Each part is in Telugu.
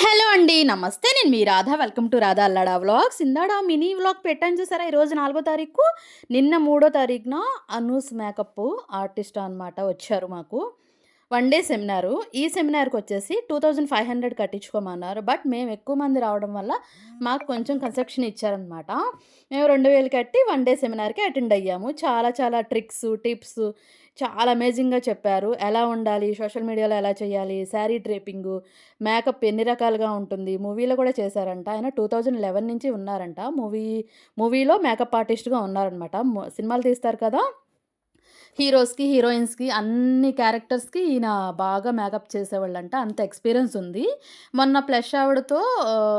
హలో అండి నమస్తే. నేను మీ Radha. Welcome to Radha Allada vlogs. ఇందాడ mini vlog పెట్టాను చూసారా? ఈరోజు నాలుగో తారీఖు. నిన్న మూడో తారీఖున అనూస్ మేకప్ ఆర్టిస్ట్ అనమాట వచ్చారు మాకు. One day seminar. ఈ సెమినార్కి వచ్చేసి టూ థౌజండ్ ఫైవ్ హండ్రెడ్ కట్టించుకోమన్నారు. బట్ మేము ఎక్కువ మంది రావడం వల్ల మాకు కొంచెం కన్సెప్షన్ ఇచ్చారనమాట మేము రెండు వేలు కట్టి వన్ డే సెమినార్కి అటెండ్ అయ్యాము. చాలా చాలా ట్రిక్స్ టిప్స్ చాలా అమేజింగ్గా చెప్పారు. ఎలా ఉండాలి? సోషల్ మీడియాలో ఎలా చేయాలి? శారీ డ్రేపింగు మేకప్ ఎన్ని రకాలుగా ఉంటుంది? మూవీలో కూడా చేశారంట. ఆయన టూ థౌజండ్ లెవెన్ నుంచి ఉన్నారంట. మూవీ మూవీలో మేకప్ ఆర్టిస్ట్గా ఉన్నారనమాట సినిమాలు తీస్తారు కదా? హీరోస్కి హీరోయిన్స్కి అన్ని క్యారెక్టర్స్కి ఈయన బాగా మేకప్ చేసేవాళ్ళంట. అంత ఎక్స్పీరియన్స్ ఉంది. మొన్న ప్లస్ ఆవిడతో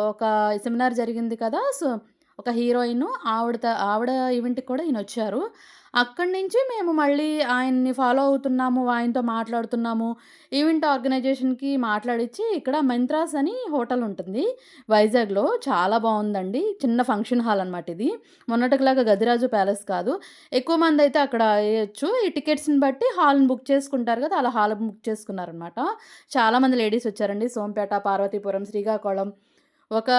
ఒక సెమినార్ జరిగింది కదా? సో ఒక హీరోయిన్ ఆవిడ ఆవిడ ఈవెంట్కి కూడా ఈయన వచ్చారు. అక్కడి నుంచి మేము మళ్ళీ ఆయన్ని ఫాలో అవుతున్నాము ఆయనతో మాట్లాడుతున్నాము. ఈవెంట్ ఆర్గనైజేషన్కి మాట్లాడించి ఇక్కడ మంత్రాస్ అని హోటల్ ఉంటుంది. వైజాగ్లో చాలా బాగుందండి. చిన్న ఫంక్షన్ హాల్ అనమాట ఇది. మొన్నటిలాగా గదిరాజు ప్యాలెస్ కాదు. ఎక్కువ మంది అయితే అక్కడ వేయచ్చు ఈ టికెట్స్ని బట్టి హాల్ని బుక్ చేసుకుంటారు కదా అలా హాల్ బుక్ చేసుకున్నారనమాట చాలామంది లేడీస్ వచ్చారండి. సోంపేట పార్వతీపురం శ్రీకాకుళం. ఒక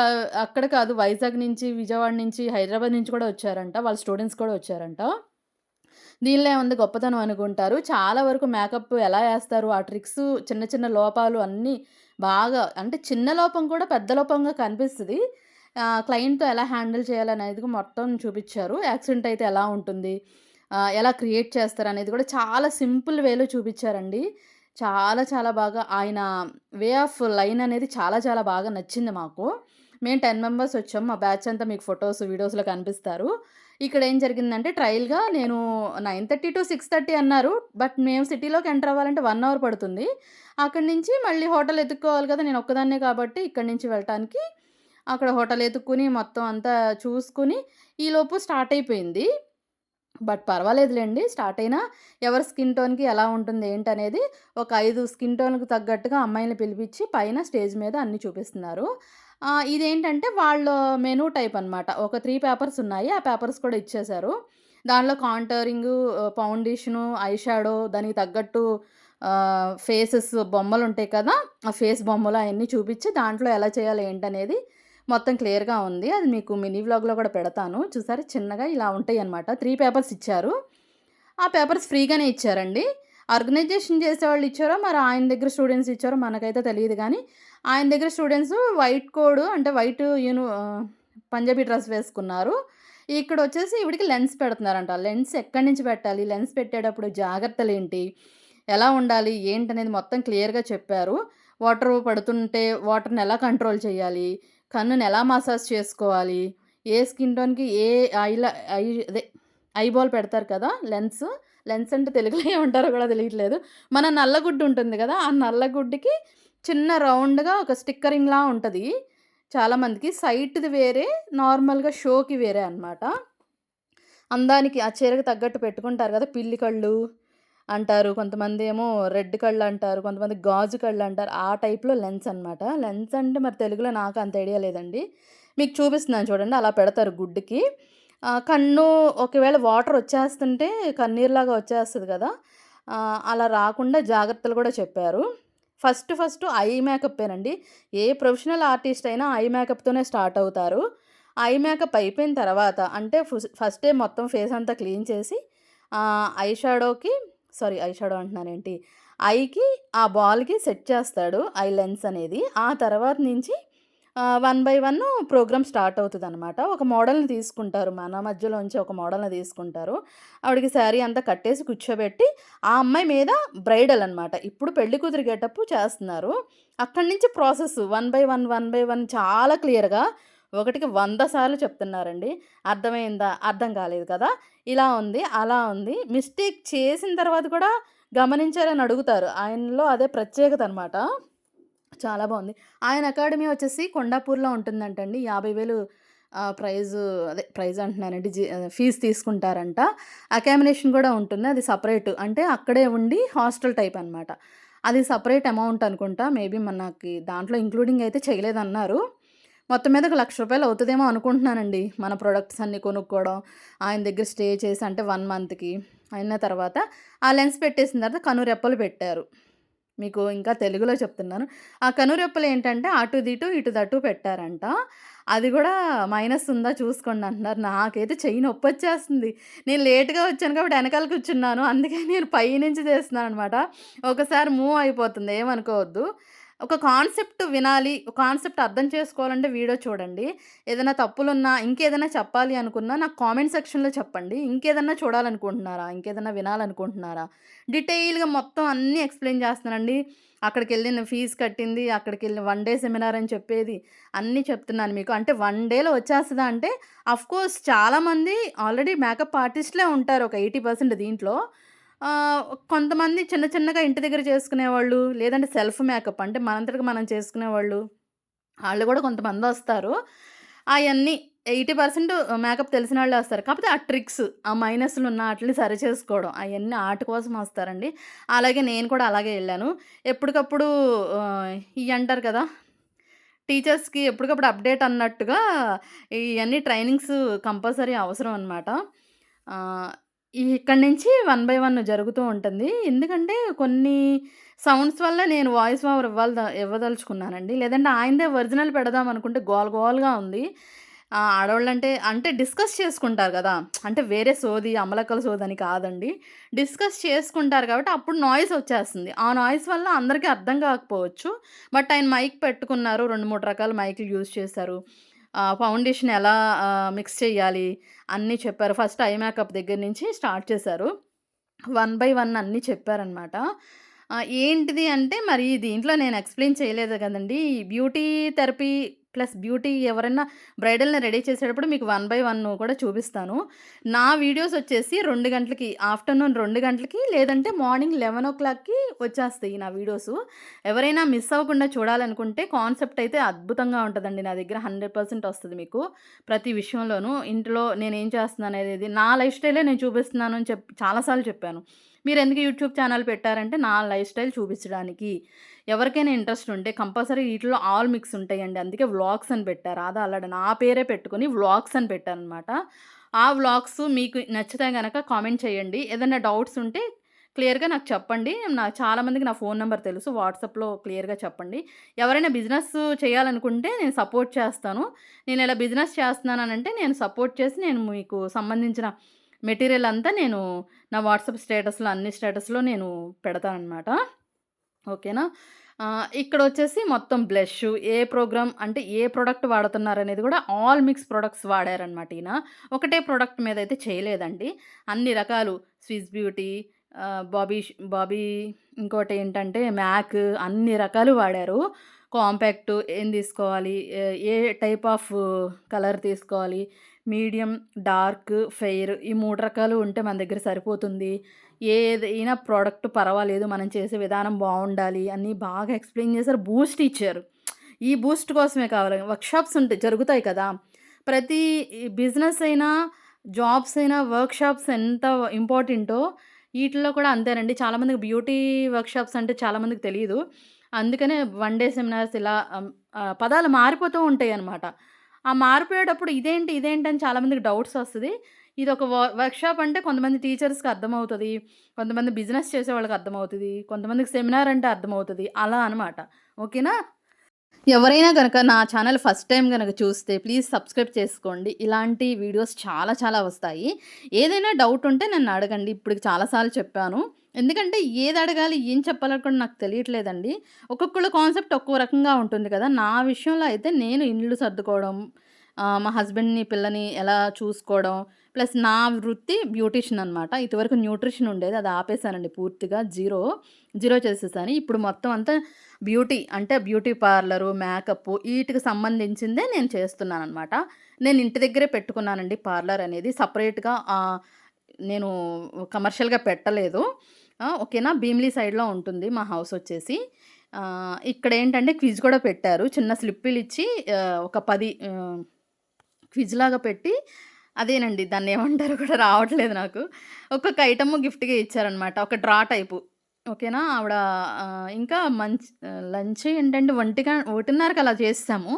అక్కడ కాదు వైజాగ్ నుంచి విజయవాడ నుంచి హైదరాబాద్ నుంచి కూడా వచ్చారంట. వాళ్ళ స్టూడెంట్స్ కూడా వచ్చారంట. దీనిలో ఉంది గొప్పతనం అనుకుంటారు. చాలా వరకు మేకప్ ఎలా వేస్తారు? ఆ ట్రిక్స్ చిన్న చిన్న లోపాలు అన్నీ బాగా అంటే చిన్న లోపం కూడా పెద్ద లోపంగా కనిపిస్తుంది. క్లయింట్తో ఎలా హ్యాండిల్ చేయాలనేది మొత్తం చూపించారు. యాక్సిడెంట్ అయితే ఎలా ఉంటుంది? ఎలా క్రియేట్ చేస్తారు అనేది కూడా చాలా సింపుల్ వేలో చూపించారండి. చాలా చాలా బాగా ఆయన వే ఆఫ్ లైన్ అనేది చాలా చాలా బాగా నచ్చింది మాకు. మేము టెన్ మెంబర్స్ వచ్చాము మా బ్యాచ్ అంతా మీకు ఫొటోస్ వీడియోస్లో కనిపిస్తారు. ఇక్కడ ఏం జరిగిందంటే ట్రయల్గా నేను nine thirty to six thirty అన్నారు. బట్ మేము సిటీలోకి ఎంటర్ అవ్వాలంటే వన్ అవర్ పడుతుంది. అక్కడి నుంచి మళ్ళీ హోటల్ ఎత్తుక్కోవాలి కదా నేను ఒక్కదాన్నే కాబట్టి ఇక్కడి నుంచి వెళ్ళటానికి అక్కడ హోటల్ ఎత్తుక్కుని మొత్తం అంతా చూసుకుని ఈలోపు స్టార్ట్ అయిపోయింది. బట్ పర్వాలేదులేండి స్టార్ట్ అయినా ఎవరి స్కిన్ టోన్కి ఎలా ఉంటుంది ఏంటనేది ఒక ఐదు స్కిన్ టోన్కి తగ్గట్టుగా అమ్మాయిని పిలిపించి పైన స్టేజ్ మీద అన్ని చూపిస్తున్నారు. ఇదేంటంటే వాళ్ళ మెనూ టైప్ అనమాట ఒక త్రీ పేపర్స్ ఉన్నాయి. ఆ పేపర్స్ కూడా ఇచ్చేశారు. దానిలో కాంటరింగ్ ఫౌండేషను ఐ షాడో దానికి తగ్గట్టు ఫేసెస్ బొమ్మలు ఉంటాయి కదా ఆ ఫేస్ బొమ్మలు అవన్నీ చూపించి దాంట్లో ఎలా చేయాలి ఏంటనేది మొత్తం క్లియర్గా ఉంది. అది మీకు మినీ వ్లాగ్లో కూడా పెడతాను. చూసారు? చిన్నగా ఇలా ఉంటాయి అనమాట త్రీ పేపర్స్ ఇచ్చారు. ఆ పేపర్స్ ఫ్రీగానే ఇచ్చారండి. ఆర్గనైజేషన్ చేసేవాళ్ళు ఇచ్చారో మరి ఆయన దగ్గర స్టూడెంట్స్ ఇచ్చారో మనకైతే తెలియదు కానీ ఆయన దగ్గర స్టూడెంట్స్ వైట్ కోడ్ అంటే వైట్ యూను పంజాబీ డ్రెస్ వేసుకున్నారు. ఇక్కడ వచ్చేసి ఇవిడికి లెన్స్ పెడుతున్నారంట. లెన్స్ ఎక్కడి నుంచి పెట్టాలి? లెన్స్ పెట్టేటప్పుడు జాగ్రత్తలు ఏంటి ఎలా ఉండాలి? ఏంటనేది మొత్తం క్లియర్గా చెప్పారు. వాటర్ పడుతుంటే వాటర్ని ఎలా కంట్రోల్ చేయాలి? కన్నుని ఎలా మసాజ్ చేసుకోవాలి? ఏ స్కిన్ టోన్కి ఏ ఐలా ఐ అదే ఐబాల్ పెడతారు కదా? లెన్స్. లెన్స్ అంటే తెలుగులో ఏమంటారో కూడా తెలియట్లేదు. మన నల్లగుడ్డు ఉంటుంది కదా? ఆ నల్లగుడ్డుకి చిన్న రౌండ్గా ఒక స్టిక్కరింగ్లా ఉంటుంది. చాలామందికి సైట్ది వేరే నార్మల్గా షోకి వేరే అనమాట అందానికి ఆ చీరకు తగ్గట్టు పెట్టుకుంటారు కదా పిల్లి కళ్ళు అంటారు కొంతమంది ఏమో రెడ్ కళ్ళు అంటారు కొంతమంది గాజు కళ్ళు అంటారు. ఆ టైప్లో లెన్స్ అనమాట లెన్స్ అంటే మరి తెలుగులో నాకు అంత ఐడియా లేదండి. మీకు చూపిస్తున్నాను చూడండి అలా పెడతారు గుడ్డుకి. కన్ను ఒకవేళ వాటర్ వచ్చేస్తుంటే కన్నీరులాగా వచ్చేస్తుంది కదా అలా రాకుండా జాగ్రత్తలు కూడా చెప్పారు. ఫస్ట్ ఫస్ట్ ఐ మేకప్పేనండి. ఏ ప్రొఫెషనల్ ఆర్టిస్ట్ అయినా ఐ మేకప్తోనే స్టార్ట్ అవుతారు. ఐ మేకప్ అయిపోయిన తర్వాత అంటే ఫస్ట్ డే మొత్తం ఫేస్ అంతా క్లీన్ చేసి ఐ షాడోకి సారీ ఐ షాడో అంటున్నానేంటి ఐకి ఆ బాల్కి సెట్ చేస్తాడు ఐ లెన్స్ అనేది. ఆ తర్వాత నుంచి one by one program start అవుతుంది అనమాట ఒక మోడల్ని తీసుకుంటారు. మన మధ్యలోంచి ఒక మోడల్ని తీసుకుంటారు. ఆవిడకి శారీ అంతా కట్టేసి కూర్చోబెట్టి ఆ అమ్మాయి మీద బ్రైడల్ అనమాట ఇప్పుడు పెళ్ళి కూతురు గెటప్ చేస్తున్నారు. అక్కడి నుంచి process one by one one by one చాలా క్లియర్గా ఒకటికి వంద సార్లు చెప్తున్నారండి. అర్థమైందా? అర్థం కాలేదు కదా? ఇలా ఉంది అలా ఉంది. మిస్టేక్ చేసిన తర్వాత కూడా గమనించారని అడుగుతారు. ఆయనలో అదే ప్రత్యేకత అనమాట చాలా బాగుంది. ఆయన అకాడమీ వచ్చేసి కొండాపూర్లో ఉంటుందంటండి. యాభై వేలు ప్రైజ్ అదే ప్రైజ్ అంటున్నానండి జీ ఫీజు తీసుకుంటారంట. అకామినేషన్ కూడా ఉంటుంది. అది సపరేట్. అంటే అక్కడే ఉండి హాస్టల్ టైప్ అనమాట అది సపరేట్ అమౌంట్ అనుకుంటా. మేబీ మనకి దాంట్లో ఇంక్లూడింగ్ అయితే చేయలేదన్నారు. మొత్తం మీద ఒక లక్ష రూపాయలు అవుతుందేమో అనుకుంటున్నానండి. మన ప్రొడక్ట్స్ అన్నీ కొనుక్కోవడం ఆయన దగ్గర స్టే చేసి అంటే వన్ మంత్కి అయిన తర్వాత ఆ లెన్స్ పెట్టేసిన తర్వాత కను రెప్పలు పెట్టారు. మీకు ఇంకా తెలుగులో చెప్తున్నాను. ఆ కనురెప్పలు ఏంటంటే అటు దిటు, ఇటు దటు పెట్టారంట. అది కూడా మైనస్ ఉందా చూసుకోండి అంటున్నారు. నాకైతే చెయ్యి నొప్పొచ్చేస్తుంది. నేను లేట్‌గా వచ్చాను కాబట్టి వెనకాల కూర్చున్నాను. అందుకే నేను పైనుంచి అనమాట ఒకసారి మూవ్ అయిపోతుంది ఏమనుకోవద్దు. ఒక కాన్సెప్ట్ వినాలి, కాన్సెప్ట్ అర్థం చేసుకోవాలంటే వీడియో చూడండి. ఏదైనా తప్పులున్నా, ఇంకేదైనా చెప్పాలి అనుకున్నా నాకు కామెంట్ సెక్షన్‌లో చెప్పండి. ఇంకేదన్నా చూడాలనుకుంటున్నారా? ఇంకేదన్నా వినాలనుకుంటున్నారా? డీటెయిల్‌గా మొత్తం అన్నీ ఎక్స్‌ప్లెయిన్ చేస్తున్నానండి. అక్కడికి వెళ్ళిన ఫీజు కట్టింది, అక్కడికి వెళ్ళిన వన్ డే సెమినార్ అని చెప్పేది అన్నీ చెప్తున్నాను మీకు. అంటే వన్ డేలో వచ్చేస్తుందా అంటే ఆఫ్‌కోర్స్ చాలామంది ఆల్రెడీ మేకప్ ఆర్టిస్ట్‌లే ఉంటారు ఒక 80% దీంట్లో. కొంతమంది చిన్న చిన్నగా ఇంటి దగ్గర చేసుకునేవాళ్ళు, లేదంటే సెల్ఫ్ మేకప్ అంటే మనంతటికి మనం చేసుకునేవాళ్ళు. ఆళ్ళు గూడా కొంతమందొస్తారు. అయన్నీ 80% మేకప్ తెలిసిన వాళ్ళే వస్తారు. కాకపోతే ఆ ట్రిక్స్, ఆ మైనస్‌లున్న ఆటిలిని సరిచేసుకోవడం అవన్నీ ఆర్ట్ కోసం వస్తారండి. అలాగే నేను కూడా అలాగే వెళ్ళాను ఎప్పటికప్పుడు ఇవి అంటారు కదా! టీచర్స్‌కి ఎప్పటికప్పుడు అప్‌డేట్ అన్నట్టుగా ఇవన్నీ ట్రైనింగ్స్ కంపల్సరీ అవసరం అనమాట. ఇక్కడి నుంచి వన్ బై వన్ జరుగుతూ ఉంటుంది. ఎందుకంటే కొన్ని సౌండ్స్ వల్ల నేను వాయిస్ ఓవర్ ఇవ్వాల ఇవ్వదలుచుకున్నానండి. లేదంటే ఆయనదే ఒరిజినల్ పెడదాం అనుకుంటే గోల్ గోల్గా ఉంది. ఆడవాళ్ళంటే అంటే డిస్కస్ చేసుకుంటారు కదా అంటే వేరే సోది, అమలక్కల సోది అని కాదండి. డిస్కస్ చేసుకుంటారు కాబట్టి అప్పుడు నాయిస్ వచ్చేస్తుంది. ఆ నాయిస్ వల్ల అందరికీ అర్థం కాకపోవచ్చు. బట్ ఆయన మైక్ పెట్టుకున్నారు. 2, 3 రకాల మైకులు యూజ్ చేశారు. ఫౌండేషన్ ఎలా మిక్స్ చేయాలి అన్నీ చెప్పారు. ఫస్ట్ ఐ మేకప్ దగ్గర నుంచి స్టార్ట్ చేశారు. వన్ బై వన్ అన్నీ చెప్పారనమాట. ఏంటిది అంటే మరి దీంట్లో నేను ఎక్స్‌ప్లెయిన్ చేయలేదు కదండీ! బ్యూటీ థెరపీ ప్లస్ బ్యూటీ ఎవరైనా బ్రైడల్‌ని రెడీ చేసేటప్పుడు మీకు వన్ బై వన్ కూడా చూపిస్తాను. నా వీడియోస్ వచ్చేసి రెండు గంటలకి ఆఫ్టర్‌నూన్ రెండు గంటలకి లేదంటే మార్నింగ్ 11:00కి వచ్చేస్తాయి నా వీడియోస్ ఎవరైనా మిస్ అవ్వకుండా చూడాలనుకుంటే కాన్సెప్ట్ అయితే అద్భుతంగా ఉంటుందండి నా దగ్గర హండ్రెడ్ పర్సెంట్ వస్తుంది మీకు. ప్రతి విషయంలోనూ ఇంట్లో నేను ఏం చేస్తున్నాను అనేది నా లైఫ్ స్టైలే నేను చూపిస్తున్నాను అని చెప్పి చాలా సార్లు మీరు ఎందుకు యూట్యూబ్ ఛానల్ పెట్టారంటే నా లైఫ్ స్టైల్ చూపించడానికి. ఎవరికైనా ఇంట్రెస్ట్ ఉంటే కంపల్సరీ వీటిలో ఆల్ మిక్స్ ఉంటాయండి. అందుకే వ్లాగ్స్ అని పెట్టారు రాధా అల్లడ నా పేరే పెట్టుకొని వ్లాగ్స్ అని పెట్టాననమాట. ఆ వ్లాగ్స్ మీకు నచ్చితే కనుక కామెంట్ చేయండి. ఏదైనా డౌట్స్ ఉంటే క్లియర్‌గా నాకు చెప్పండి. నా చాలామందికి నా ఫోన్ నెంబర్ తెలుసు. వాట్సాప్‌లో క్లియర్‌గా చెప్పండి. ఎవరైనా బిజినెస్ చేయాలనుకుంటే నేను సపోర్ట్ చేస్తాను. నేను ఇలా బిజినెస్ చేస్తున్నానంటే నేను సపోర్ట్ చేసి నేను మీకు సంబంధించిన మెటీరియల్ అంతా నేను నా వాట్సాప్ స్టేటస్‌లో అన్ని స్టేటస్‌లో నేను పెడతానమాట ఓకేనా? ఇక్కడ వచ్చేసి మొత్తం బ్లష్ ఏ ప్రోగ్రామ్ అంటే ఏ ప్రొడక్ట్ వాడుతున్నారనేది కూడా ఆల్ మిక్స్ ప్రోడక్ట్స్ వాడారనమాట ఈయన. ఒకటే ప్రోడక్ట్ మీద అయితే చేయలేదండి. అన్ని రకాలు స్విస్ బ్యూటీ బాబీ బాబీ ఇంకోటి ఏంటంటే మ్యాక్ అన్ని రకాలు వాడారు. కాంపాక్ట్ ఏం తీసుకోవాలి, ఏ టైప్ ఆఫ్ కలర్ తీసుకోవాలి, మీడియం, డార్క్, ఫెయిర్ ఈ మూడు రకాలు ఉంటే మన దగ్గర సరిపోతుంది. ఏదైనా ప్రోడక్ట్ పర్వాలేదు మనం చేసే విధానం బాగుండాలి అని బాగా ఎక్స్‌ప్లెయిన్ చేశారు. బూస్ట్ ఇచ్చారు. ఈ బూస్ట్ కోసమే కావాలి వర్క్‌షాప్స్ ఉంటాయి జరుగుతాయి కదా! ప్రతి బిజినెస్ అయినా, జాబ్స్ అయినా వర్క్‌షాప్స్ ఎంత ఇంపార్టెంటో వీటిలో కూడా అంతేనండి. చాలామందికి బ్యూటీ వర్క్‌షాప్స్ అంటే చాలామందికి తెలియదు అందుకనే వన్ డే సెమినార్స్ ఇలా పదాలు మారిపోతూ ఉంటాయి అన్నమాట ఆ మారిపోయేటప్పుడు ఇదేంటి, ఇదేంటి అని చాలామందికి డౌట్స్ వస్తుంది ఇది ఒక వర్క్‌షాప్ అంటే కొంతమంది టీచర్స్‌కి అర్థమవుతుంది కొంతమంది బిజినెస్ చేసే వాళ్ళకి అర్థమవుతుంది కొంతమందికి సెమినార్ అంటే అర్థమవుతుంది అలా అనమాట. ఓకేనా? ఎవరైనా కనుక నా ఛానల్ ఫస్ట్ టైం కనుక చూస్తే ప్లీజ్ సబ్స్క్రైబ్ చేసుకోండి. ఇలాంటి వీడియోస్ చాలా చాలా వస్తాయి. ఏదైనా డౌట్ ఉంటే నన్ను అడగండి. ఇప్పటికి చాలా సార్లు చెప్పాను. ఎందుకంటే ఏది అడగాలి, ఏం చెప్పాలో కూడా నాకు తెలియట్లేదండి. ఒక్కొక్కళ్ళ కాన్సెప్ట్ ఒక్కో రకంగా ఉంటుంది కదా! నా విషయంలో అయితే నేను ఇండ్లు సర్దుకోవడం, మా హస్బెండ్‌ని, పిల్లని ఎలా చూసుకోవడం, ప్లస్ నా వృత్తి బ్యూటిషియన్ అనమాట. ఇదివరకు న్యూట్రిషన్ ఉండేది. అది ఆపేసానండి పూర్తిగా జీరో. జీరో చేసేసాను. ఇప్పుడు మొత్తం అంతా బ్యూటీ అంటే బ్యూటీ పార్లరు, మేకప్ వీటికి సంబంధించిందే నేను చేస్తున్నాననమాట. నేను ఇంటి దగ్గరే పెట్టుకున్నానండి పార్లర్ అనేది. సపరేట్గా నేను కమర్షియల్‌గా పెట్టలేదు. ఓకేనా? భీమిలి సైడ్‌లో ఉంటుంది మా హౌస్ వచ్చేసి. ఇక్కడ ఏంటంటే క్విజ్ కూడా పెట్టారు. చిన్న స్లిప్పులు ఇచ్చి ఒక పది క్విజ్ లాగా పెట్టి అదేనండి దాన్ని ఏమంటారు కూడా రావట్లేదు నాకు. ఒక్కొక్క ఐటమ్ గిఫ్ట్‌గా ఇచ్చారనమాట. ఒక డ్రా టైపు. ఓకేనా? ఆవిడ ఇంకా మంచ్ లంచ్ ఏంటంటే ఒంటిగా ఒకటిన్నరకు అలా చేస్తాము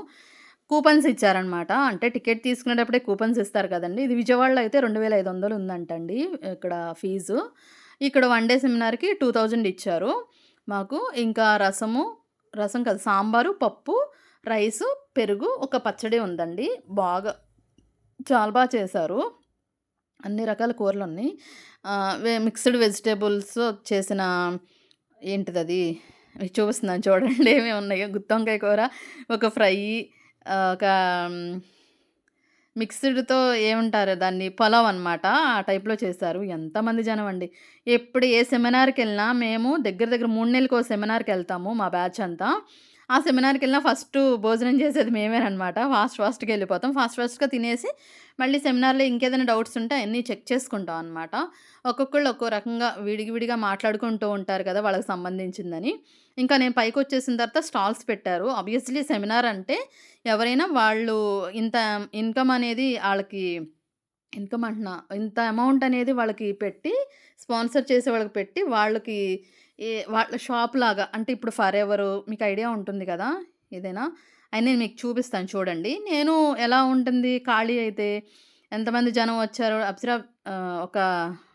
కూపన్స్ ఇచ్చారనమాట. అంటే టికెట్ తీసుకునేటప్పుడే కూపన్స్ ఇస్తారు కదండి ఇది విజయవాడలో అయితే 2500 ఉందంటండి ఇక్కడ ఫీజు. ఇక్కడ వన్ డే సెమినార్‌కి 2000 ఇచ్చారు. మాకు ఇంకా రసము రసం కాదు సాంబారు, పప్పు, రైసు, పెరుగు, ఒక పచ్చడి ఉందండి. బాగా చాలా బాగా చేశారు. అన్ని రకాల కూరలు ఉన్నాయి మిక్స్డ్ వెజిటేబుల్స్ చేసిన ఏంటిది అది చూపిస్తున్నాను చూడండి ఏమేమి ఉన్నాయో. గుత్తొంకాయ కూర, ఒక ఫ్రై, ఒక మిక్స్డ్‌తో ఏమంటారు దాన్ని? పొలావ్ అనమాట. ఆ టైప్‌లో చేశారు. ఎంతమంది జనం అండి ఎప్పుడు ఏ సెమినార్కి వెళ్ళినా మేము దగ్గర దగ్గర మూడు నెలలకు సెమినార్కి వెళ్తాము మా బ్యాచ్ అంతా. ఆ సెమినార్కి వెళ్ళినా ఫస్ట్ భోజనం చేసేది మేమేనమాట ఫాస్ట్ ఫాస్ట్‌గా వెళ్ళిపోతాం ఫాస్ట్ ఫాస్ట్‌గా తినేసి మళ్ళీ సెమినార్‌లో ఇంకేదైనా డౌట్స్ ఉంటే అన్నీ చెక్ చేసుకుంటాం అనమాట. ఒక్కొక్కళ్ళు ఒక్కో రకంగా విడిగి విడిగా మాట్లాడుకుంటూ ఉంటారు కదా! వాళ్ళకి సంబంధించిందని. ఇంకా నేను పైకొచ్చేసిన తర్వాత స్టాల్స్ పెట్టారు. ఆబ్వియస్‌లీ సెమినార్ అంటే ఎవరైనా వాళ్ళు ఇంత ఇన్‌కమ్ అనేది వాళ్ళకి ఇన్‌కమ్ అంటున్నా. ఇంత అమౌంట్ అనేది వాళ్ళకి పెట్టి స్పాన్సర్ చేసే వాళ్ళకి పెట్టి వాళ్ళకి ఏ వాళ్ళ షాప్‌లాగా అంటే ఇప్పుడు ఫర్ ఎవరు మీకు ఐడియా ఉంటుంది కదా! ఏదైనా అయి నేను మీకు చూపిస్తాను చూడండి. నేను ఎలా ఉంటుంది ఖాళీ అయితే ఎంతమంది జనం వచ్చారో అప్సరా ఒక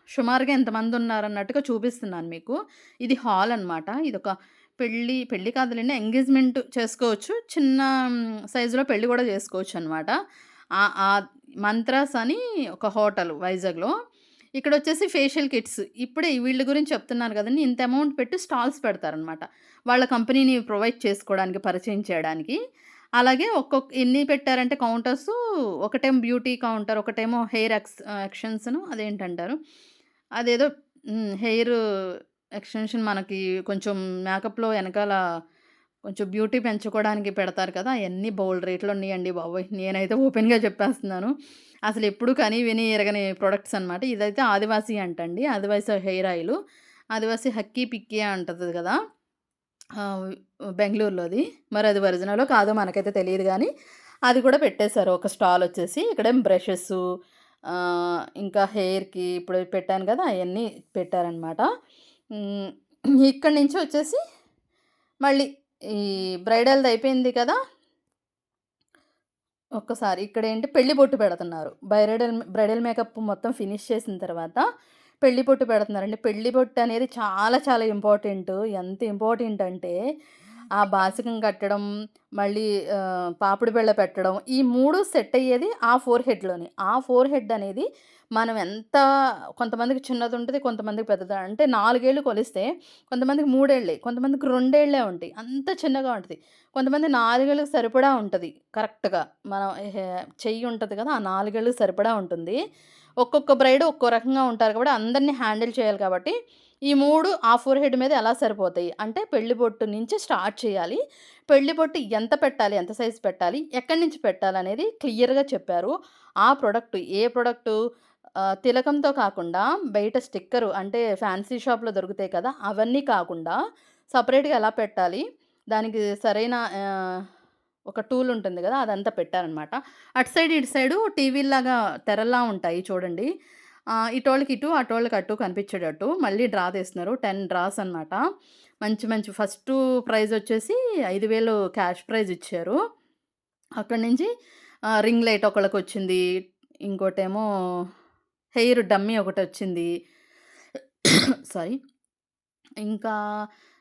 సుమారుగా ఎంతమంది ఉన్నారన్నట్టుగా చూపిస్తున్నాను మీకు. ఇది హాల్ అనమాట. ఇదొక పెళ్ళి పెళ్ళి కాదులండి ఎంగేజ్‌మెంట్ చేసుకోవచ్చు. చిన్న సైజులో పెళ్ళి కూడా చేసుకోవచ్చు అనమాట మంత్రాస్ అని ఒక హోటల్ వైజాగ్‌లో. ఇక్కడ వచ్చేసి ఫేషియల్ కిట్స్. ఇప్పుడే వీళ్ళ గురించి చెప్తున్నాను కదండి ఇంత అమౌంట్ పెట్టి స్టాల్స్ పెడతారనమాట. వాళ్ళ కంపెనీని ప్రొవైడ్ చేసుకోవడానికి, పరిచయం చేయడానికి. అలాగే ఒక్కొక్క ఎన్ని పెట్టారంటే కౌంటర్సు ఒకటేమో బ్యూటీ కౌంటర్, ఒకటేమో హెయిర్ ఎక్స్ ఎక్షన్స్ను ఎక్స్‌టెన్షను అదేంటంటారు? అదేదో హెయిర్ ఎక్స్‌టెన్షన్ మనకి కొంచెం మేకప్‌లో వెనకాల కొంచెం బ్యూటీ పెంచుకోవడానికి పెడతారు కదా! అవన్నీ బౌల్ రేట్లు ఉన్నాయండి బాబోయ్! నేనైతే ఓపెన్‌గా చెప్పేస్తున్నాను. అసలు ఎప్పుడు కని, విని ఎరగని ప్రొడక్ట్స్ అనమాట. ఇదైతే ఆదివాసీ అంటండి. ఆదివాసీ హెయిర్ ఆయిల్ ఆదివాసీ హక్కీ పిక్కీ అంటది కదా! బెంగళూరులోది మరి అది ఒరిజినలో కాదో మనకైతే తెలియదు కానీ అది కూడా పెట్టేశారు ఒక స్టాల్ వచ్చేసి ఇక్కడేం బ్రషెస్ ఇంకా హెయిర్‌కి ఇప్పుడు పెట్టాను కదా! అవన్నీ పెట్టారనమాట. ఇక్కడి నుంచి వచ్చేసి మళ్ళీ ఈ బ్రైడల్‌ది అయిపోయింది కదా! ఒక్కసారి ఇక్కడేంటి పెళ్ళి బొట్టు పెడుతున్నారు. బ్రైడల్ బ్రైడల్ మేకప్ మొత్తం ఫినిష్ చేసిన తర్వాత పెళ్ళి బొట్టు పెడుతున్నారండి. పెళ్ళి బొట్టు అనేది చాలా చాలా ఇంపార్టెంట్ ఎంత ఇంపార్టెంట్ అంటే ఆ బాసికం కట్టడం, మళ్ళీ పాపిడి బిళ్ళ పెట్టడం ఈ మూడు సెట్ అయ్యేది ఆ ఫోర్ హెడ్లోని ఆ ఫోర్ హెడ్ అనేది మనం ఎంత కొంతమందికి చిన్నది ఉంటుంది కొంతమందికి పెద్దది. అంటే నాలుగేళ్ళు కొలిస్తే కొంతమందికి మూడేళ్ళే కొంతమందికి రెండేళ్ళే ఉంటాయి. అంత చిన్నగా ఉంటుంది కొంతమంది నాలుగేళ్ళకి సరిపడా ఉంటుంది కరెక్ట్‌గా. మనం చెయ్యి ఉంటుంది కదా! ఆ నాలుగేళ్ళకి సరిపడా ఉంటుంది. ఒక్కొక్క బ్రైడ్ ఒక్కో రకంగా ఉంటారు కాబట్టి అందరిని హ్యాండిల్ చేయాలి కాబట్టి ఈ మూడు ఆ ఫోర్ హెడ్ మీద ఎలా సరిపోతాయి అంటే పెళ్ళి బొట్టు నుంచి స్టార్ట్ చేయాలి. పెళ్ళి బొట్టు ఎంత పెట్టాలి? ఎంత సైజు పెట్టాలి? ఎక్కడి నుంచి పెట్టాలి అనేది క్లియర్‌గా చెప్పారు. ఆ ప్రోడక్ట్ ఏ ప్రొడక్టు తిలకంతో కాకుండా బయట స్టిక్కరు అంటే ఫ్యాన్సీ షాప్‌లో దొరుకుతాయి కదా! అవన్నీ కాకుండా సపరేట్గా ఎలా పెట్టాలి? దానికి సరైన ఒక టూల్ ఉంటుంది కదా! అదంతా పెట్టారనమాట. అటు సైడ్, ఇటు సైడు టీవీలాగా తెరల్లా ఉంటాయి చూడండి. ఇటోళ్ళకి ఇటు, అటోళ్ళకి అటు కనిపించేటట్టు మళ్ళీ డ్రా తీస్తున్నారు. 10 డ్రాస్ అనమాట. మంచి మంచి ఫస్ట్ ప్రైజ్ వచ్చేసి ఐదు వేలు క్యాష్ ప్రైజ్ ఇచ్చారు. అక్కడి నుంచి రింగ్ లైట్ ఒకళ్ళకొచ్చింది. ఇంకోటేమో హెయిర్ డమ్మీ ఒకటి వచ్చింది సారీ. ఇంకా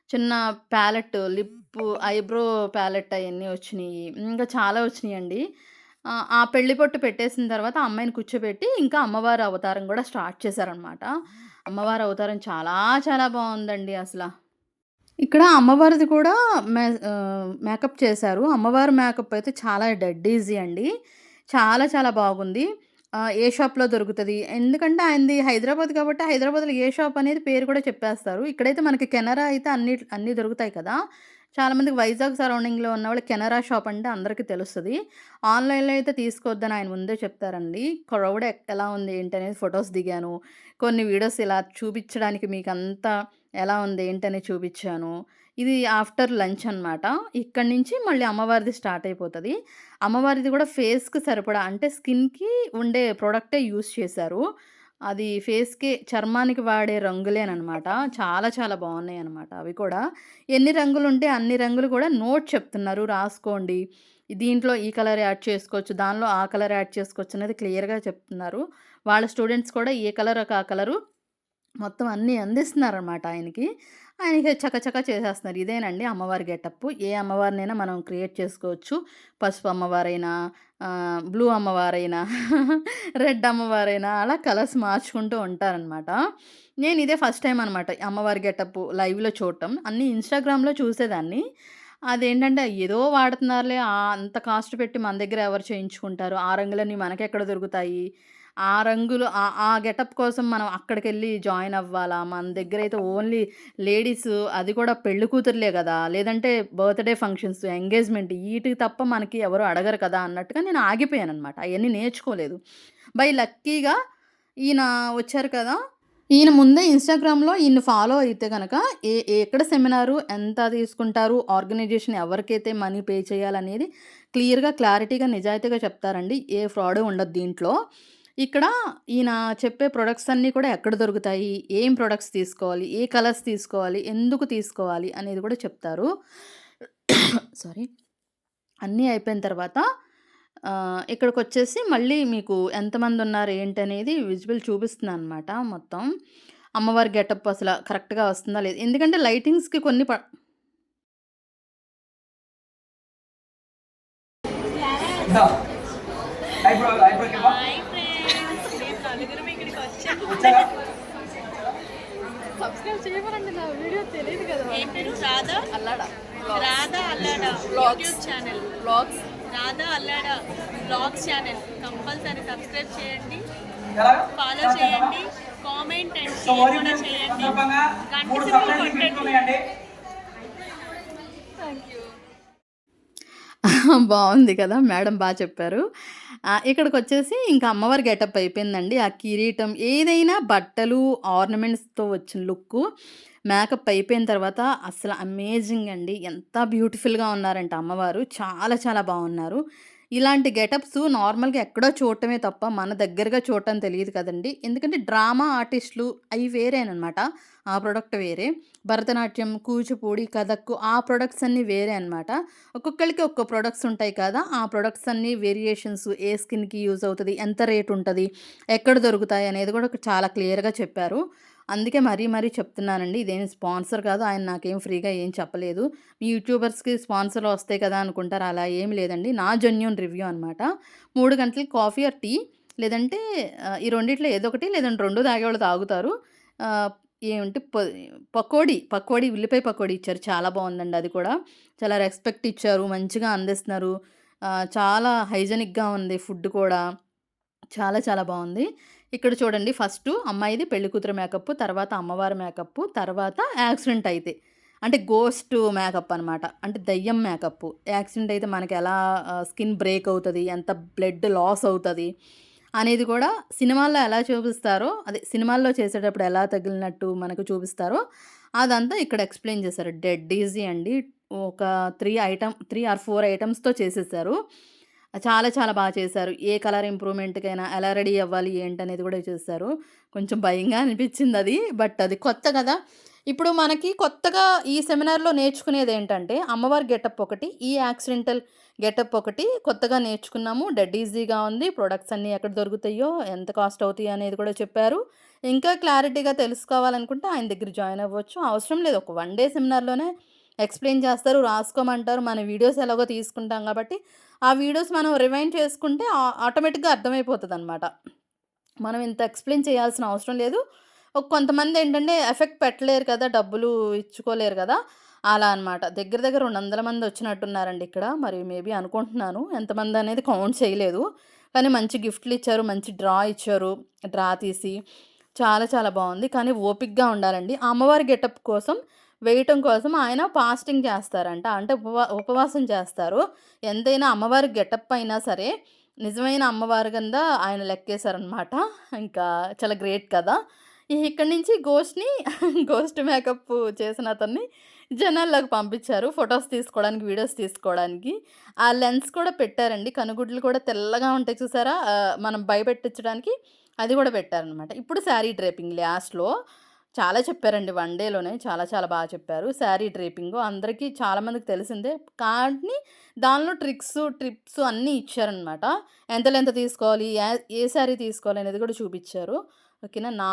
చిన్న ప్యాలెట్, లిప్పు, ఐబ్రో ప్యాలెట్ అవన్నీ వచ్చినాయి ఇంకా చాలా వచ్చినాయండి ఆ పెళ్ళి పొట్టు పెట్టేసిన తర్వాత అమ్మాయిని కూర్చోబెట్టి ఇంకా అమ్మవారి అవతారం కూడా స్టార్ట్ చేశారనమాట. అమ్మవారి అవతారం చాలా చాలా బాగుందండి అసలు ఇక్కడ అమ్మవారిది కూడా మే మేకప్ చేశారు. అమ్మవారి మేకప్ అయితే చాలా డెడ్ ఈజీ అండి. చాలా చాలా బాగుంది. ఏ షాప్‌లో దొరుకుతుంది ఎందుకంటే ఆయనది హైదరాబాద్ కాబట్టి హైదరాబాద్‌లో ఏ షాప్ అనేది పేరు కూడా చెప్పేస్తారు. ఇక్కడైతే మనకి కెనరా అయితే అన్ని అన్నీ దొరుకుతాయి కదా! చాలామందికి వైజాగ్ సరౌండింగ్‌లో ఉన్న వాళ్ళు కెనరా షాప్ అంటే అందరికీ తెలుస్తుంది ఆన్‌లైన్‌లో అయితే తీసుకోవద్దని ఆయన ముందే చెప్తారండి. క్రౌడ్ ఎలా ఉంది ఏంటి అనేది ఫొటోస్ దిగాను. కొన్ని వీడియోస్ ఇలా చూపించడానికి మీకు అంతా ఎలా ఉంది ఏంటని చూపించాను. ఇది ఆఫ్టర్ లంచ్ అనమాట. ఇక్కడి నుంచి మళ్ళీ అమ్మవారిది స్టార్ట్ అయిపోతుంది అమ్మవారిది కూడా ఫేస్‌కి సరిపడా అంటే స్కిన్‌కి ఉండే ప్రోడక్టే యూజ్ చేశారు. అది ఫేస్‌కి చర్మానికి వాడే రంగులేనమాట చాలా చాలా బాగున్నాయి అనమాట అవి కూడా. ఎన్ని రంగులుంటే అన్ని రంగులు కూడా నోట్ చెప్తున్నారు రాసుకోండి. దీంట్లో ఈ కలర్ యాడ్ చేసుకోవచ్చు. దానిలో ఆ కలర్ యాడ్ చేసుకోవచ్చు అనేది క్లియర్‌గా చెప్తున్నారు. వాళ్ళ స్టూడెంట్స్ కూడా ఏ ఒక ఆ కలరు మొత్తం అన్నీ అందిస్తున్నారనమాట ఆయనకి. ఆయనకి చకచకా చేసేస్తున్నారు. ఇదేనండి అమ్మవారి గెటప్ ఏ అమ్మవారినైనా మనం క్రియేట్ చేసుకోవచ్చు. పసుపు అమ్మవారైనా, బ్లూ అమ్మవారైనా, రెడ్ అమ్మవారైనా అలా కలర్స్ మార్చుకుంటూ ఉంటారనమాట. నేను ఇదే ఫస్ట్ టైం అనమాట అమ్మవారి గెటప్పు లైవ్‌లో చూడటం. అన్నీ ఇన్‌స్టాగ్రామ్‌లో చూసేదాన్ని. అదేంటంటే ఏదో వాడుతున్నారులే అంత కాస్ట్ పెట్టి మన దగ్గర ఎవరు చేయించుకుంటారు? ఆ రంగులన్నీ మనకెక్కడ దొరుకుతాయి? ఆ రంగులు ఆ గెటప్ కోసం మనం అక్కడికెళ్ళి జాయిన్ అవ్వాలా? మన దగ్గర అయితే ఓన్లీ లేడీస్ అది కూడా పెళ్ళి కూతురులే కదా లేదంటే బర్త్‌డే ఫంక్షన్స్, ఎంగేజ్‌మెంట్ వీటికి తప్ప మనకి ఎవరు అడగరు కదా! అన్నట్టుగా నేను ఆగిపోయాను అనమాట అవన్నీ నేర్చుకోలేదు. బై లక్కీగా ఈయన వచ్చారు కదా! ఈయన ముందే ఇన్‌స్టాగ్రామ్‌లో ఈయన్ని ఫాలో అయితే కనుక ఏ ఎక్కడ సెమినారు, ఎంత తీసుకుంటారు, ఆర్గనైజేషన్ ఎవరికైతే మనీ పే చేయాలనేది క్లియర్‌గా, క్లారిటీగా, నిజాయితీగా చెప్తారండి. ఏ ఫ్రాడ్ ఉండదు దీంట్లో. ఇక్కడ ఈయన చెప్పే ప్రొడక్ట్స్ అన్నీ కూడా ఎక్కడ దొరుకుతాయి? ఏం ప్రొడక్ట్స్ తీసుకోవాలి? ఏ కలర్స్ తీసుకోవాలి? ఎందుకు తీసుకోవాలి? అనేది కూడా చెప్తారు. సారీ. అన్నీ అయిపోయిన తర్వాత ఇక్కడికి వచ్చేసి మళ్ళీ మీకు ఎంతమంది ఉన్నారు ఏంటి ఏంటనేది విజువల్ చూపిస్తున్నాననమాట మొత్తం. అమ్మవారి గెటప్ అసలు కరెక్ట్‌గా వస్తుందా లేదు ఎందుకంటే లైటింగ్స్‌కి కొన్ని ప ఐ సబ్స్క్రైబ్ చేయమనండి నా వీడియో తెలియదు కదా ఏం పేరు? Radha? Allada? Radha Allada. YouTube channel Radha Allada. Blogs channel compulsory subscribe చేయండి? ఫాలో చేయండి. కామెంట్ అండ్ షేర్ కూడా చేయండి. సర్ప్రైజ్లు కొట్టండి బాగుంది కదా! మేడం బాగా చెప్పారు. ఇక్కడికి వచ్చేసి ఇంకా అమ్మవారి గెటప్ అయిపోయిందండి. ఆ కిరీటం ఏదైనా బట్టలు, ఆర్నమెంట్స్‌తో వచ్చిన లుక్ మేకప్ అయిపోయిన తర్వాత అసలు అమేజింగ్ అండి. ఎంత బ్యూటిఫుల్‌గా ఉన్నారంటే అమ్మవారు. చాలా చాలా బాగున్నారు ఇలాంటి గెటప్స్ నార్మల్‌గా ఎక్కడో చూడటమే తప్ప మన దగ్గరగా చూడటం తెలియదు కదండీ. ఎందుకంటే డ్రామా ఆర్టిస్టులు అవి వేరేనమాట ఆ ప్రొడక్ట్ వేరే. భరతనాట్యం, కూచిపూడి, కథక్కు ఆ ప్రొడక్ట్స్ అన్నీ వేరే అనమాట. ఒక్కొక్కరికి ఒక్కో ప్రొడక్ట్స్ ఉంటాయి కదా! ఆ ప్రొడక్ట్స్ అన్నీ వేరియేషన్స్ ఏ స్కిన్‌కి యూజ్ అవుతుంది ఎంత రేట్ ఉంటుంది ఎక్కడ దొరుకుతాయి? అనేది కూడా చాలా క్లియర్‌గా చెప్పారు. అందుకే మరీ మరీ చెప్తున్నానండి. ఇదేం స్పాన్సర్ కాదు. ఆయన నాకేం ఫ్రీగా ఏం చెప్పలేదు. మీ యూట్యూబర్స్‌కి స్పాన్సర్‌లు వస్తాయి కదా! అనుకుంటారు. అలా ఏం లేదండి. నా జెన్యున్ రివ్యూ అనమాట. మూడు గంటలకి కాఫీ ఆర్ టీ లేదంటే ఈ రెండిట్లో ఏదో ఒకటి లేదంటే రెండు తాగేవాళ్ళు తాగుతారు. ఏమంటే ప పకోడీ, పకోడీ ఉల్లిపాయ పకోడీ ఇచ్చారు. చాలా బాగుందండి అది కూడా. చాలా రెస్పెక్ట్ ఇచ్చారు. మంచిగా అందిస్తున్నారు. చాలా హైజెనిక్‌గా ఉంది ఫుడ్ కూడా. చాలా చాలా బాగుంది ఇక్కడ చూడండి ఫస్ట్ అమ్మాయిది పెళ్ళి కూతురు తర్వాత అమ్మవారి మేకప్ తర్వాత యాక్సిడెంట్ అయితే. అంటే గోస్ట్ మేకప్ అనమాట. అంటే దెయ్యం మేకప్ యాక్సిడెంట్ అయితే మనకి ఎలా స్కిన్ బ్రేక్ అవుతుంది ఎంత బ్లడ్ లాస్ అవుతుంది అనేది కూడా సినిమాల్లో ఎలా చూపిస్తారో అదే సినిమాల్లో చేసేటప్పుడు ఎలా తగిలినట్టు మనకు చూపిస్తారో అదంతా ఇక్కడ ఎక్స్‌ప్లెయిన్ చేశారు. డెడ్ ఈజీ అండి. ఒక three item three or four ఐటమ్స్తో చేసేసారు. చాలా చాలా బాగా చేశారు. ఏ కలర్ ఇంప్రూవ్‌మెంట్‌కైనా ఎలా రెడీ అవ్వాలి ఏంటనేది కూడా చేశారు. కొంచెం భయంగా అనిపించింది అది బట్ అది కొత్త కదా! ఇప్పుడు మనకి కొత్తగా ఈ సెమినార్‌లో నేర్చుకునేది ఏంటంటే అమ్మవారి గెటప్ ఒకటి, ఈ యాక్సిడెంటల్ గెటప్ ఒకటి కొత్తగా నేర్చుకున్నాము. డెడ్ ఈజీగా ఉంది. ప్రొడక్ట్స్ అన్నీ ఎక్కడ దొరుకుతాయో, ఎంత కాస్ట్ అవుతాయి అనేది కూడా చెప్పారు. ఇంకా క్లారిటీగా తెలుసుకోవాలనుకుంటే ఆయన దగ్గర జాయిన్ అవ్వచ్చు. అవసరం లేదు. ఒక వన్ డే సెమినార్‌లోనే ఎక్స్‌ప్లెయిన్ చేస్తారు. రాసుకోమంటారు. మన వీడియోస్ ఎలాగో తీసుకుంటాం కాబట్టి ఆ వీడియోస్ మనం రివైండ్ చేసుకుంటే ఆటోమేటిక్గా అర్థమైపోతుంది అనమాట మనం ఇంత ఎక్స్‌ప్లెయిన్ చేయాల్సిన అవసరం లేదు. కొంతమంది ఏంటంటే ఎఫెక్ట్ పెట్టలేరు కదా! డబ్బులు ఇచ్చుకోలేరు కదా! అలా అనమాట. దగ్గర దగ్గర 200 మంది వచ్చినట్టున్నారండి ఇక్కడ. మరి మేబీ అనుకుంటున్నాను. ఎంతమంది అనేది కౌంట్ చేయలేదు. కానీ మంచి గిఫ్ట్‌లు ఇచ్చారు. మంచి డ్రా ఇచ్చారు. డ్రా తీసి చాలా చాలా బాగుంది కానీ ఓపిక్గా ఉండాలండి. అమ్మవారి గెటప్ కోసం వేయటం కోసం ఆయన ఫాస్టింగ్ చేస్తారంట. అంటే ఉపవా ఉపవాసం చేస్తారు. ఎంతైనా అమ్మవారి గెటప్ అయినా సరే నిజమైన అమ్మవారి కింద ఆయన లెక్కేశారనమాట. ఇంకా చాలా గ్రేట్ కదా! ఇక్కడి నుంచి గోస్ట్‌ని గోస్ట్ మేకప్ చేసిన అతన్ని జనాల్లోకి పంపించారు. ఫొటోస్ తీసుకోవడానికి, వీడియోస్ తీసుకోవడానికి. ఆ లెన్స్ కూడా పెట్టారండి. కనుగుడ్లు కూడా తెల్లగా ఉంటాయి చూసారా? మనం భయపెట్టించడానికి అది కూడా పెట్టారనమాట. ఇప్పుడు శారీ డ్రేపింగ్ లాస్ట్‌లో చాలా చెప్పారండి. వన్ డేలోనే చాలా చాలా బాగా చెప్పారు. శారీ డ్రేపింగు అందరికీ చాలామందికి తెలిసిందే. కానీ దానిలో ట్రిక్స్ ట్రిప్స్ అన్నీ ఇచ్చారనమాట. ఎంతలో ఎంత తీసుకోవాలి, ఏ ఏ శారీ తీసుకోవాలి అనేది కూడా చూపించారు ఓకేనా నా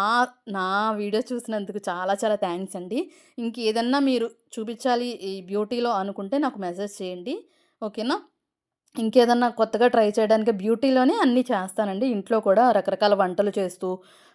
నా వీడియో చూసినందుకు చాలా చాలా థ్యాంక్స్ అండి ఇంకేదన్నా మీరు చూపించాలి ఈ బ్యూటీలో అనుకుంటే నాకు మెసేజ్ చేయండి ఓకేనా ఇంకేదన్నా కొత్తగా ట్రై చేయడానికి బ్యూటీలోనే అన్నీ చేస్తానండి ఇంట్లో కూడా రకరకాల వంటలు చేస్తూ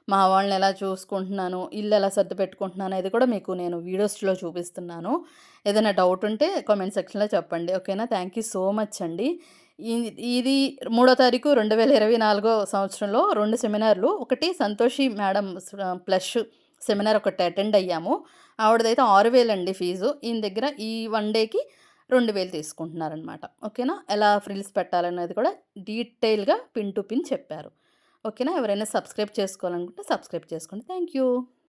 మా వాళ్ళని ఎలా చూసుకుంటున్నాను ఇల్లు ఎలా సర్ది పెట్టుకుంటున్నాను అనేది కూడా మీకు నేను వీడియోస్లో చూపిస్తున్నాను. ఏదైనా డౌట్ ఉంటే కామెంట్ సెక్షన్లో చెప్పండి ఓకేనా? థ్యాంక్ యూ సో మచ్ అండి. ఈ- ఇది మూడో తారీఖు రెండు వేల ఇరవై నాలుగో సంవత్సరంలో రెండు సెమినార్లు. ఒకటి సంతోషి మేడం ప్లస్ సెమినార్ ఒకటి అటెండ్ అయ్యాము. ఆవిడదైతే ఆరు వేలు అండి ఫీజు. ఈయన దగ్గర ఈ వన్ డేకి రెండు వేలు తీసుకుంటున్నారనమాట ఓకేనా? ఎలా ఫ్రిల్స్ పెట్టాలనేది కూడా డీటెయిల్గా పిన్ టు పిన్ చెప్పారు. ఓకేనా? ఎవరైనా సబ్స్క్రైబ్ చేసుకోవాలనుకుంటే సబ్స్క్రైబ్ చేసుకోండి. Thank you.